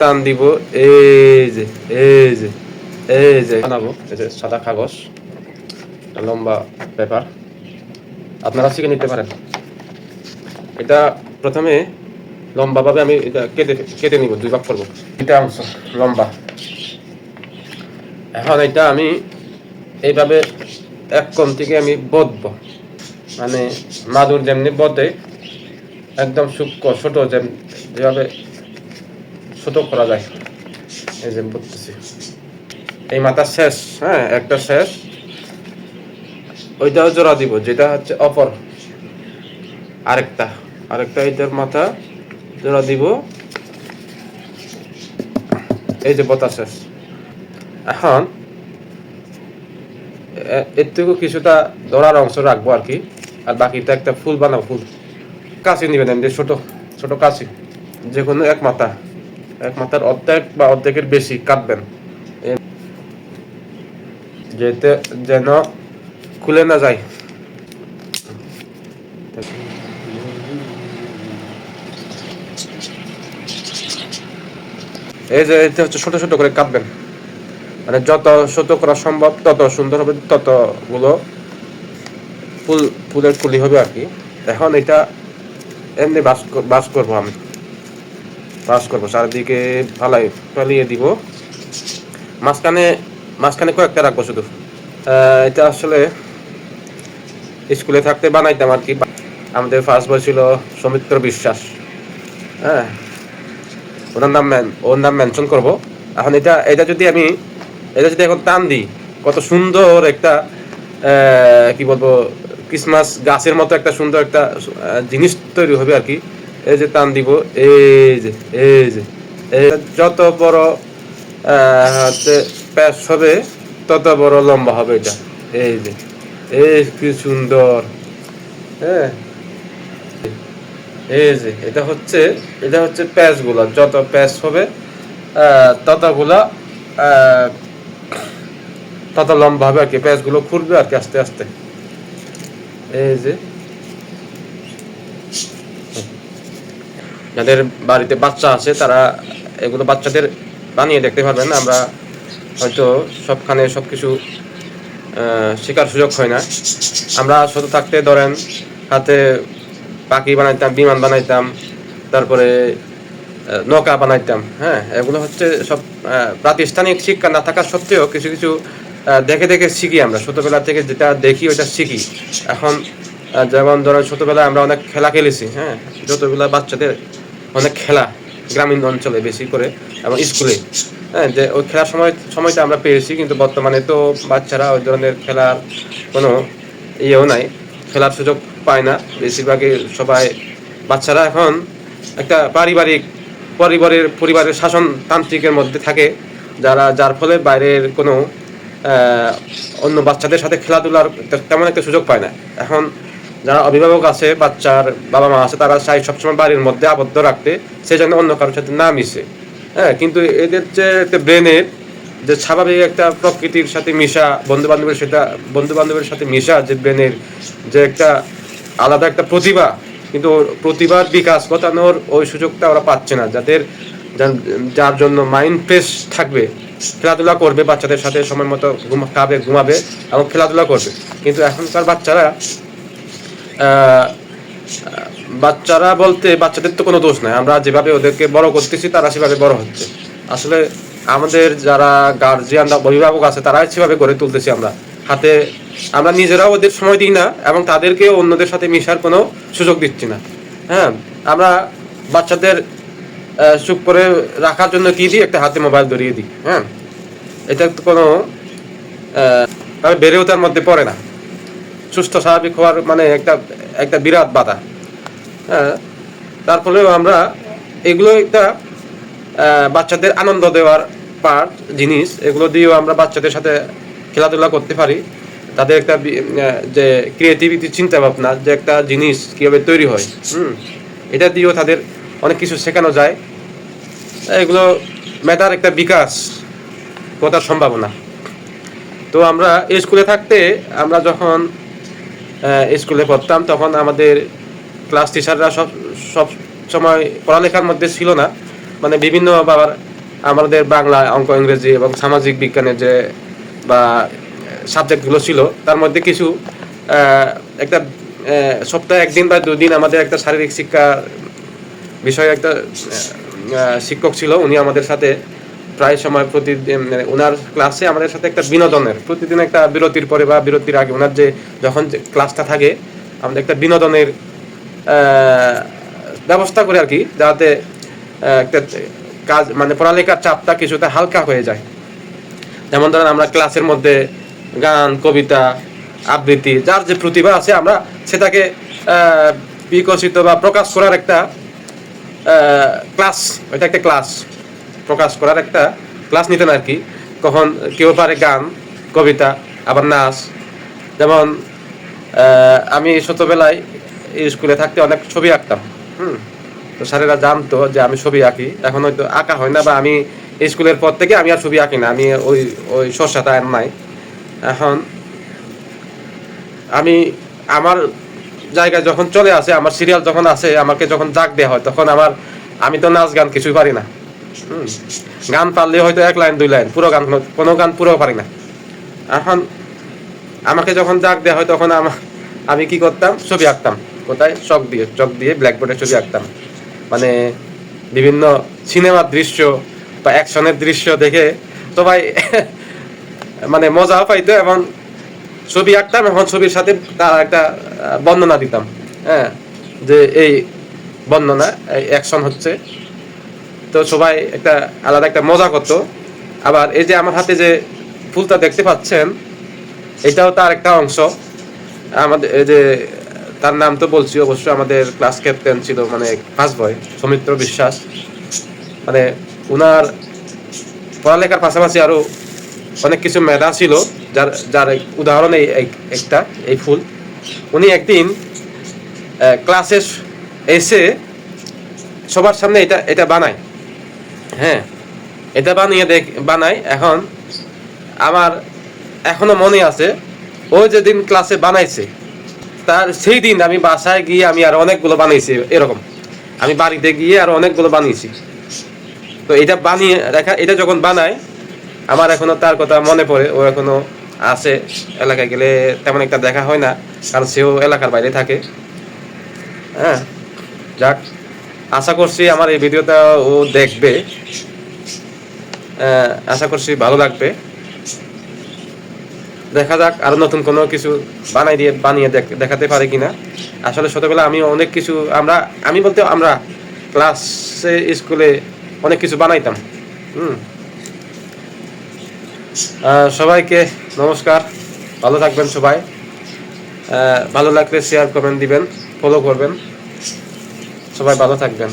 টান দিব, এই যে এই যে এই যে, বানাবো। এই যে সাদা কাগজ লম্বা পেপার। আপনারা শিখে নিতে পারেন। এটা প্রথমে লম্বাভাবে আমি এটা কেটে কেটে নিব, দুই ভাগ করব। এটা অংশ, লম্বা। এখন এটা আমি এইভাবে এক কোণ থেকে আমি বদব। মানে মাদুর যেমনি বদে, একদম সূক্ষ্ম, ছোট যেম, যেভাবে ছোট করা যায়। এই যে বলতেছি। এই মাথা শেষ হ্যাঁ একটা শেষ। ওইটাও জোড়া দিব, যেটা হচ্ছে অপর। আরেকটা আরেকটা এইটার মাথা জোড়া দিব। এই যে বতা শেষ। এখন, এ- এর থেকেও কিছুটা ধরার অংশ রাখব আর কি। আর বাকিটা একটা ফুল বানাবো, ফুল। কাশি নেবেন এমনি ছোট ছোট কাশি। যে কোনো এক মাথা। এক মাথার অর্ধেক বা অর্ধেকের বেশি কাটবেন। যেতে যেন খুলে না যায়। এই যে এটা হচ্ছে ছোট ছোট করে কাটবেন। মানে যত ছোট করা সম্ভব, তত সুন্দর হবে, ততগুলো ফুল, ফুলের কুলি হবে আর কি। এখন এটা এমনি বাস বাস করব আমি। বাস করব, চারিদিকে ফালাই ফালিয়ে দিব। মাঝখানে মাঝখানে কয়েকটা রাখব শুধু। এটা আসলে স্কুলে থাকতে বানাইতাম আর কি। আমাদের ফার্স্ট বই ছিল সৌমিত্র বিশ্বাস। হ্যাঁ ওনার নাম ওর নাম মেনশন করব। এখন এটা এটা যদি আমি, এটা যদি এখন টান দিই, কত সুন্দর একটা কি বলব ক্রিসমাস গাছের মতো একটা সুন্দর একটা জিনিস তৈরি হবে আর কি। এই যে টান দিব, এই যে এই যে, এই যত বড় হচ্ছে প্যাচ হবে, তত বড় লম্বা হবে এটা। এই যে, এই কি সুন্দর হ্যাঁ। এই যে, এটা হচ্ছে এটা হচ্ছে প্যাচগুলা যত প্যাচ হবে ততগুলা তত লম্বা হবে আর কি প্যাচগুলো খুলবে আর কি আস্তে আস্তে। এই যে যাদের বাড়িতে বাচ্চা আছে, তারা এগুলো বাচ্চাদের বানিয়ে দেখতে পারবেন। আমরা হয়তো সবখানে সব কিছু শেখার সুযোগ হয় না। আমরা ছোট থাকতে ধরেন হাতে পাখি বানাইতাম, বিমান বানাইতাম, তারপরে নৌকা বানাইতাম হ্যাঁ? এগুলো হচ্ছে সব প্রাতিষ্ঠানিক শিক্ষা না থাকা সত্ত্বেও কিছু কিছু দেখে দেখে শিখি আমরা। ছোটোবেলা থেকে যেটা দেখি ওইটা শিখি। এখন যেমন ধরেন ছোটোবেলায় আমরা অনেক খেলা খেলেছি হ্যাঁ? ছোটবেলা বাচ্চাদের অনেক খেলা, গ্রামীণ অঞ্চলে বেশি করে এবং স্কুলে। হ্যাঁ যে ওই খেলার সময়, সময়টা আমরা পেয়েছি, কিন্তু বর্তমানে তো বাচ্চারা ওই ধরনের খেলার কোনো ইয়েও নাই, খেলার সুযোগ পায় না। বেশিরভাগই সবাই, বাচ্চারা এখন একটা পারিবারিক, পরিবারের পরিবারের শাসন তান্ত্রিকের মধ্যে থাকে, যারা, যার ফলে বাইরের কোনো অন্য বাচ্চাদের সাথে খেলাধুলার তেমন একটা সুযোগ পায় না। এখন যারা অভিভাবক আছে, বাচ্চার বাবা মা আছে, তারা চাই সবসময় বাড়ির মধ্যে আবদ্ধ রাখতে সেই জন্য অন্য কারোর সাথে না মিশে। হ্যাঁ কিন্তু এদের যে একটা ব্রেনের যে স্বাভাবিক একটা প্রকৃতির সাথে মিশা বন্ধু বান্ধবের সেটা বন্ধু বান্ধবের সাথে মিশা যে ব্রেনের যে একটা আলাদা একটা প্রতিভা, কিন্তু প্রতিভার বিকাশ ঘটানোর ওই সুযোগটা ওরা পাচ্ছে না। যাদের যার- জন্য মাইন্ড ফ্রেশ থাকবে, খেলাধুলা করবে, বাচ্চাদের সাথে সময় মতো খাবে, ঘুমাবে এবং খেলাধুলা করবে। কিন্তু এখনকার বাচ্চারা বাচ্চারা বলতে বাচ্চাদের তো কোনো দোষ নাই। আমরা যেভাবে ওদেরকে বড় করতেছি, তারা সেভাবে বড় হচ্ছে। আসলে আমাদের যারা গার্জিয়ান অভিভাবক আছে, তারাই সেভাবে গড়ে তুলতেছি আমরা। হাতে আমরা নিজেরাও ওদের সময় দিই না এবং তাদেরকে অন্যদের সাথে মিশার কোনো সুযোগ দিচ্ছি না। হ্যাঁ আমরা বাচ্চাদের চুপ করে রাখার জন্য কি দিই? একটা হাতে মোবাইল ধরিয়ে দিই। হ্যাঁ এটা তো কোনো বেড়ে ওঠার মধ্যে পড়ে না। সুস্থ, স্বাভাবিক হওয়ার মানে একটা একটা বিরাট বাধা। হ্যাঁ তার ফলেও আমরা এগুলো একটা বাচ্চাদের আনন্দ দেওয়ার পার্ট জিনিস, এগুলো দিয়েও আমরা বাচ্চাদের সাথে খেলাধুলা করতে পারি। তাদের একটা যে ক্রিয়েটিভিটি চিন্তা ভাবনা যে একটা জিনিস কীভাবে তৈরি হয়, হুম, এটা দিয়েও তাদের অনেক কিছু শেখানো যায়। এগুলো মেধার একটা বিকাশ ঘটার সম্ভাবনা। তো আমরা স্কুলে থাকতে আমরা যখন স্কুলে পড়তাম, তখন আমাদের ক্লাস টিচাররা সব সব সময় পড়ালেখার মধ্যে ছিল না। মানে বিভিন্ন বাবার আমাদের বাংলা, অঙ্ক, ইংরেজি এবং সামাজিক বিজ্ঞানের যে, বা সাবজেক্টগুলো ছিল, তার মধ্যে কিছু একটা সপ্তাহে একদিন বা দুদিন আমাদের একটা শারীরিক শিক্ষা বিষয়ে একটা শিক্ষক ছিল, উনি আমাদের সাথে প্রায় সময় প্রতিদিন মানে ওনার ক্লাসে আমাদের সাথে একটা বিনোদনের, প্রতিদিন একটা বিরতির পরে বা বিরতির আগে ওনার যে যখন যে ক্লাসটা থাকে আমাদের একটা বিনোদনের ব্যবস্থা করে আর কি যাতে একটা কাজ মানে পড়ালেখার চাপটা কিছুটা হালকা হয়ে যায়। যেমন ধরেন আমরা ক্লাসের মধ্যে গান, কবিতা, আবৃত্তি, যার যে প্রতিভা আছে আমরা সেটাকে বিকশিত বা প্রকাশ করার একটা ক্লাস এটা একটা ক্লাস প্রকাশ করার একটা ক্লাস নিতেন আর কি কখন কেউ পারে গান, কবিতা, আবার নাচ। যেমন আমি ছোটবেলায় স্কুলে থাকতে অনেক ছবি আঁকতাম, হুম? তো স্যারেরা জানতো যে আমি ছবি আঁকি। এখন হয়তো আঁকা হয় না বা আমি স্কুলের পর থেকে আমি আর ছবি আঁকি না। আমি ওই ওই সরষাটা আর নাই। এখন আমি আমার জায়গায় যখন চলে আসে, আমার সিরিয়াল যখন আসে, আমাকে যখন ডাক দেওয়া হয়, তখন আমার, আমি তো নাচ গান কিছুই পারি না। গান পারলে হয়তো এক লাইন, দুই লাইন, পুরো গান কোনো- গান পুরো পারি না। এখন আমাকে যখন ডাক দেওয়া হয়, তখন আমা- কি করতাম? ছবি আঁকতাম। কোথায়? চক দিয়ে চক দিয়ে ব্ল্যাকবোর্ডে ছবি আঁকতাম। মানে বিভিন্ন সিনেমার দৃশ্য বা অ্যাকশনের দৃশ্য দেখে সবাই মানে মজাও পাইতো এবং ছবি আঁকতাম এখন ছবির সাথে তার একটা বর্ণনা দিতাম। হ্যাঁ যে এই বর্ণনা অ্যাকশন হচ্ছে। তো সবাই একটা আলাদা একটা মজা করতো। আবার এই যে আমার হাতে যে ফুলটা দেখতে পাচ্ছেন, এটাও তার একটা অংশ। আমাদের এই যে তার নাম তো বলছি, অবশ্য আমাদের ক্লাস ক্যাপ্টেন ছিল মানে ফার্স্ট বয় সৌমিত্র বিশ্বাস। মানে উনার পড়ালেখার পাশাপাশি আরও অনেক কিছু মেধা ছিল, যার যার উদাহরণ এই এক- একটা, এই ফুল। উনি একদিন ক্লাসে এসে সবার সামনে এটা এটা বানায়। হ্যাঁ এটা বানিয়ে দেখ বানায় এখন আমার এখনও মনে আছে, ও যেদিন ক্লাসে বানাইছে, তার সেই দিন আমি বাসায় গিয়ে আমি আর অনেকগুলো বানিয়েছি, এরকম। আমি বাড়িতে গিয়ে আর অনেকগুলো বানিয়েছি। তো এটা বানিয়ে দেখা এটা যখন বানায় আমার এখনও তার কথা মনে পড়ে, ও এখনও আছে, এলাকায় গেলে তেমন একটা দেখা হয় না, কারণ সেও এলাকার বাইরে থাকে। হ্যাঁ যাক। আশা করছি আমার এই ভিডিওটা ও দেখবে আশা করছি ভালো লাগবে। দেখা যাক আরও নতুন কোনো কিছু বানাই দিয়ে বানিয়ে দেখ- দেখাতে পারে কিনা। আসলে ছোটবেলা আমি অনেক কিছু আমরা আমি বলতে আমরা ক্লাসে, স্কুলে অনেক কিছু বানাইতাম। হুম। সবাইকে নমস্কার। ভালো থাকবেন সবাই। ভালো লাগলে শেয়ার কমেন্ট দিবেন ফলো করবেন। সবাই ভালো থাকবেন।